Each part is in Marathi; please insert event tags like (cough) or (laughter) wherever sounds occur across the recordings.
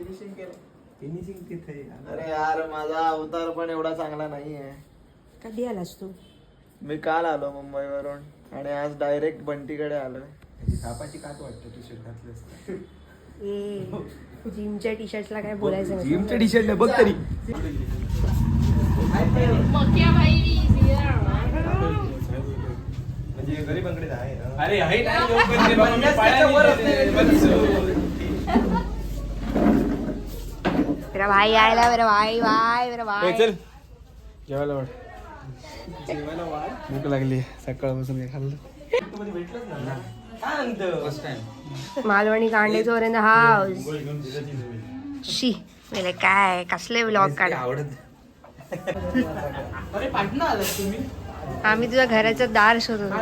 फिनिशिंग केलं फिनिशिंग तिथे आहे. अरे यार माझा अवतार पण एवढा चांगला नाही आहे कधी आलास तू मी काल आलो मुंबईवरून आणि आज डायरेक्ट बंटीकडे आलोय त्याची सापाची कात वाटतं टी शर्ट घातलं असतं. ए जिमच्या टी शर्टला काय बोलायचं नाही. जिमचं टी शर्ट बघ तरी म्हणजे गरीबांकडे आहे ना. अरे आहे ना, ते. मेरा भाई आयला मेरा भाई भाई मेरा ए, भाई चल जेवायला वाट भूक लागली सकाळपासून खाल्लं मालवणी कांडे चोर इन द हाऊस शी मेले काय कसले ब्लॉग काढ अरे पाटणा आलात तुम्ही आम्ही तुझ्या घराचं दार शोधत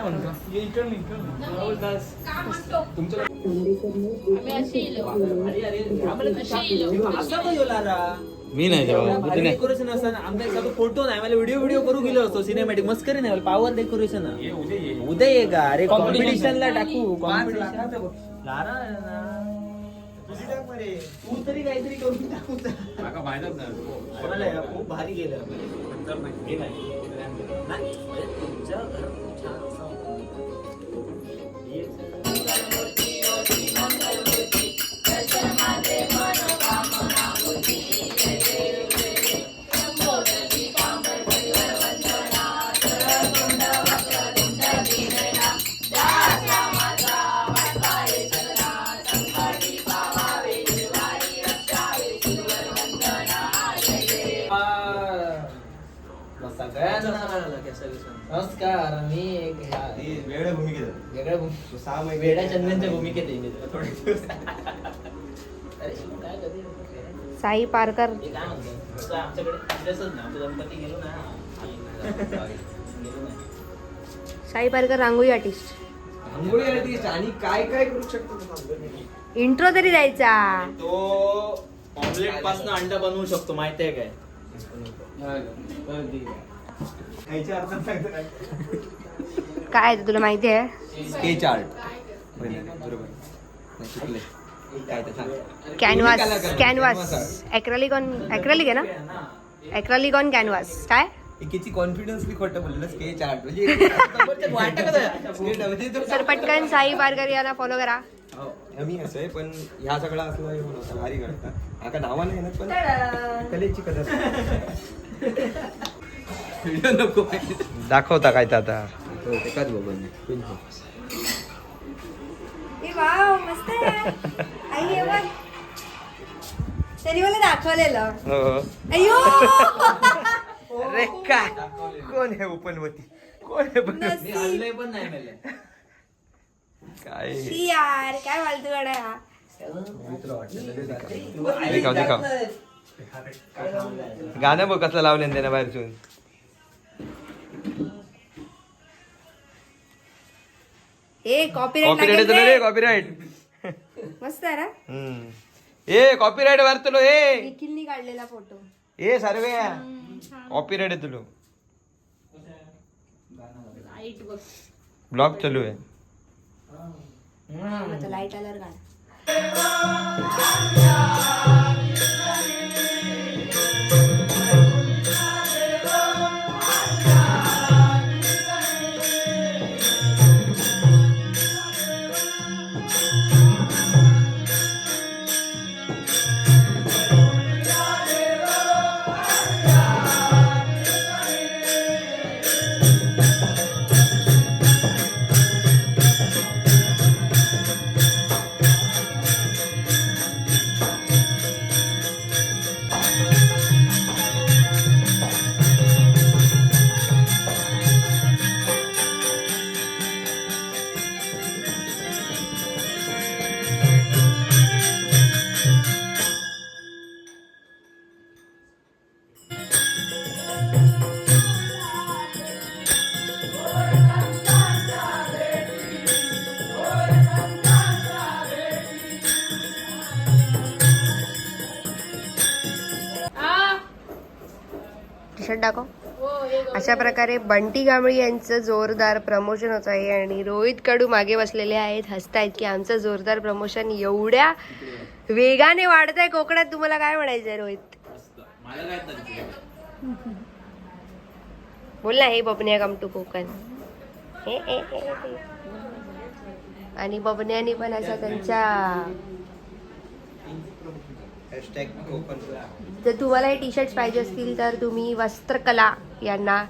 मी नाही जेव्हा डेकोरेशन असतं आमचा एखादा फोटो नाही मला व्हिडिओ व्हिडिओ करू गेलो असतो. सिनेमॅटिक मस्करी नाही पॉवर डेकोरेशन उद्या ये. का? अरे. कॉम्पिटिशनला टाकू. कॉम्पिटिशन तू तरी काहीतरी करून टाकू नाही? खूप भारी गेलं. नाही. छान नमस्कार मी एक वेगळ्या भूमिकेत आहे. वेगळ्या भूम- तो सहा महिने वेड्या चंदनच्या भूमिकेत आहे मी थोडे दिवस. (laughs) अरे काय कधी साई पारकर. हे काय म्हणतो तसं आमच्याकडे अभ्यासच ना आमचं गणपती गेलो ना. (laughs) गेलो नाही. साई पारकर रांगोळी आर्टिस्ट आंघोळी artist. आणि काय काय करू शकतो तो सांगतो मी. इंट्रो तरी द्यायचा. तो ऑमलेटपासून अंडा बनवू शकतो. माहिती आहे काय? काय. ते तुला माहिती आहे? स्केच आर्ट बरोबर. नाही, चुकले काय ते सांग. Canvas canvas. Acrylic on acrylic आहे ना? ॲक्रेलिक ऑन कॅनव्हास काय? एकेची कॉन्फिडन्सली खोटं बोललं स्केच आर्ट म्हणजे (laughs) वाटतं? Sketch art म्हणजे तो- तर पटकन साई पारकर यांना फॉलो करा. हो, मी असं आहे पण ह्या सगळा असला हे म्हणून असं भारी करतात आता नावा नाही ना पण कलेची कदर. (laughs) व्हिडिओ नको दाखवता काय ते आता? एकाच बघून मस्त आई तरी मला दाखवलेलं. हो. अयो अरे काय? कोण आहे कोण पण नाही मेले. काय? यार काय फालतू गाड्या गाणं बघ कसं लावलं त्यानं बाहेरसून ए कॉपीराईट कॉपीराईट येतो रे कॉपीराईट मस्त आहे ना ए कॉपीराईट वारतलो ए निखिलनी काढलेला फोटो ए सर्वे कॉपीराईट येतलो ब्लॉग चालू आहे लाइट आल्यावर गाणं टी दाखव. अशा प्रकारे बंटी कांबळी यांचं जोरदार प्रमोशन होत आहे आणि रोहित कडू मागे बसलेले आहेत. हसतायत की आमचं जोरदार प्रमोशन एवढ्या वेगाने वाढत कोकणात. तुम्हाला काय म्हणायचंय रोहित? बोल ना हे बबन्या कम टू कोकण. हे, आणि बबन्यानी पण असा त्यांच्या हॅशटॅग कोकण जर तुम्हाला हे टी शर्ट पाहिजे असतील तर तुम्ही वस्त्रकला यांना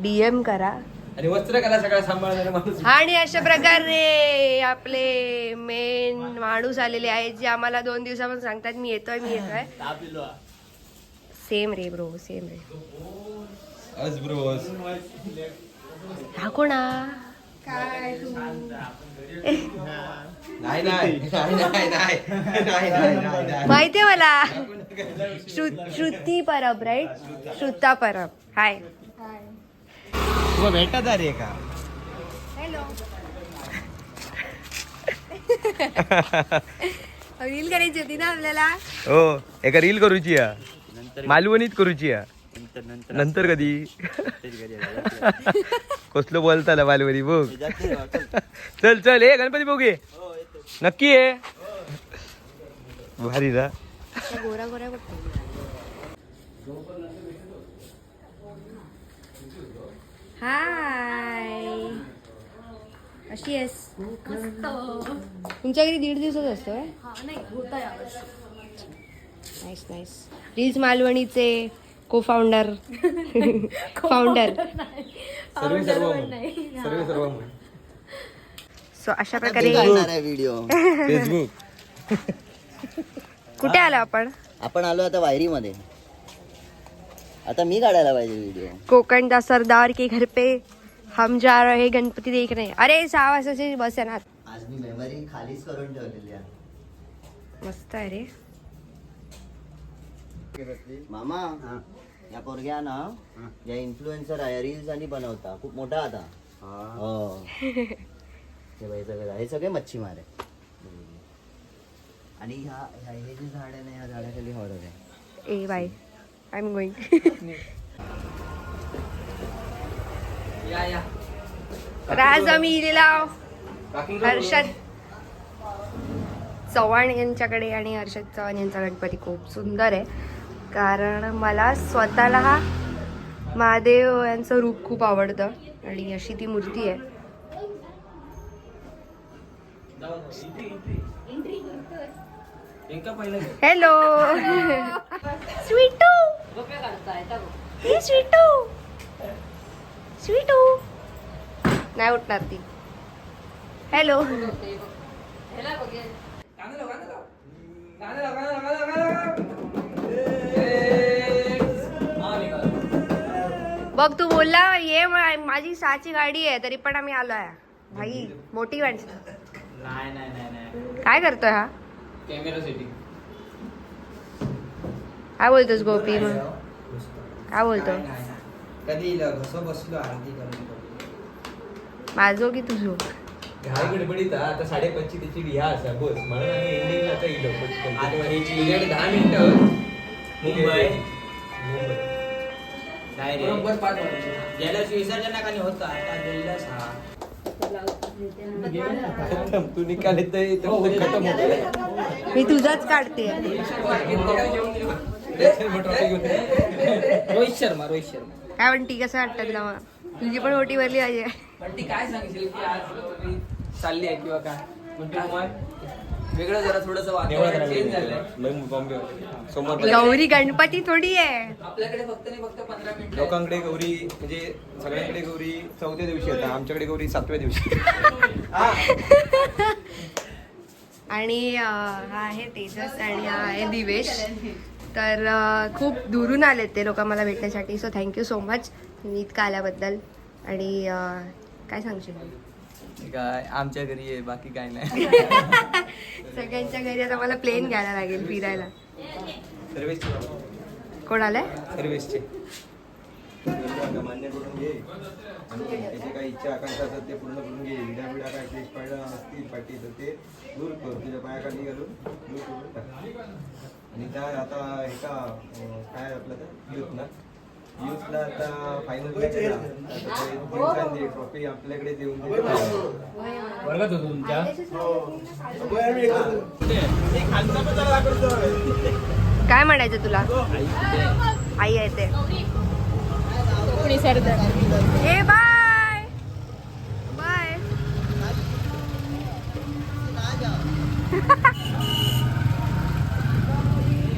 डीएम करा. आणि वस्त्रकला सगळा सांभाळणारा माणूस. आणि अशा प्रकारे आपले मेन माणूस आलेले आहेत जे आम्हाला दोन दिवसापासून सांगतात मी येतोय मी येतोय. सेम रे ब्रो सेम रे. अस ब्रोस हा कोणा काय तू? (laughs) नाही माहितीये मला? श्रुती परब राईट श्रुता परब. हाय भेटत का? (laughs) हॅलो रील करायची होती ना आपल्याला? हो एका रील करूची मालवणीत करूची नंतर कधी? कसलो बोलताला मालवणी बघ. चल चल ए गणपती बघू नक्की आहे. भारी ना. गोरा गोरा हाय. अशी आहेस. तुमच्या घरी दीड दिवसाच असतो नाईस नाईस रील्स मालवणीचे को फाउंडर फाउंडर सर्व सर्व म्हण. सर्व सर्व म्हण. सो अशा प्रकारे व्हिडिओ फेसबुक (laughs) कुठे आलो आपण? आपण आलो आता वायरीमध्ये. आता मी काढायला पाहिजे व्हिडिओ कोकण का सरदार के घर पे हम जा रहे गणपती देखने अरे सहा वाजताची बस आहे ना. आज मी मेमरी खालीच करून ठेवलेली आहे. मस्त आहे रे. मामा या पोरग्या ना या इन्फ्लुएन्सर आहे रील्स आणि बनवता. खूप मोठा आता. हो बाई सगळं हे सगळे मच्छीमार आहे आणि ह्या ह्या- हे जे झाड आहे ना ह्या झाडाखाली हॉरर आहे. ए बाय आय एम गोईंग तर आज आम्ही इलेला हर्षद. चव्हाण यांच्याकडे आणि हर्षद चव्हाण यांचा गणपती खूप सुंदर आहे. कारण मला स्वतःला महादेव यांचं रूप खूप आवडतं आणि अशी ती मूर्ती आहे. हॅलो स्वीटू हे स्वीटू स्वीटू नाही उठणार ती. हॅलो बघ तू बोलला ये माझी सहाची गाडी आहे तरी पण आम्ही आलोय. भाई मोठी माणसं. नाही नाही नाही नाही. काय करतोय हा? कॅमेरा सेटिंग काय बोलतोस गोपी मग काय बोलतो कधी घसं बसलो आरती करून माझो की तुझो घाई गडबडीत हा. आता साडेपाचची त्याची रिहा असा बस. म्हणून आम्ही एंडिंगला आता इलो पटकन. दहा मिनिटं मुंबई. मुंबई. बरोबर पाच वाजता. गेल्या वर्षी विसर्जनाखाली होता आता खतम. तू निकाल येत खतम होतो. मी तुझाच काढते. रोहित शर्मा रोहित शर्मा. काय म्हणती कसं वाटतं तुला मग? तुझी पण मोठी भरली पाहिजे. पण ती काय सांगशील की आज तुम्ही चालली आहे किंवा काय? मग वेगळं जरा थोडस वातावरण चेंज झालंय. बॉम्बे गौरी गणपती थोडी आहे. आपल्याकडे फक्त नाही फक्त पंधरा मिनिटं लोकांकडे गौरी म्हणजे सगळ्यांकडे गौरी चौथ्या दिवशी येतात. आमच्याकडे गौरी सातव्या दिवशी आणि अं, हा आहे तेजस आणि हा आहे दिवेश. तर अं, खूप दुरून आलेत ते लोक मला भेटण्यासाठी. सो थँक्यू सो मच तुम्ही इतकं आल्याबद्दल. आणि अं, काय सांगशील? काय आमच्या घरी आहे बाकी काय नाही. (laughs) सगळ्यांच्या घरी आता मला प्लेन घ्यायला लागेल फिरायला. सर्वेसचे कोण आलंय? सर्वेसचे मान्य करून घे. आणि त्याचे काही इच्छा आकांक्षा असतात ते पूर्ण करून घे. विडा विडा काय क्लेश पाडा असतील पाठी तर ते दूर कर. तुझ्या पायाखाली घालून दूर करून टाक. आणि त्या आता हे का अं, काय आपलं ते युथ ना? युसला आता फायनल दिवसांनी ट्रॉफी आपल्याकडे देऊन वर्गात होतो तुमच्या? काय म्हणायचं तुला? आई आहे ते. ए बाय! बाय.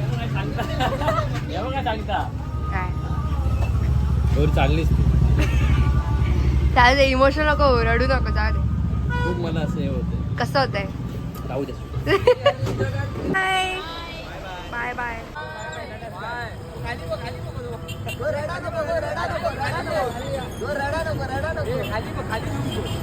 काय सांगता. वर चाललीच चालते नको रडू नको जा खूप मला असं हे होतं कसं होतंय? जाऊ दे. बाय बाय बाय खाली खाली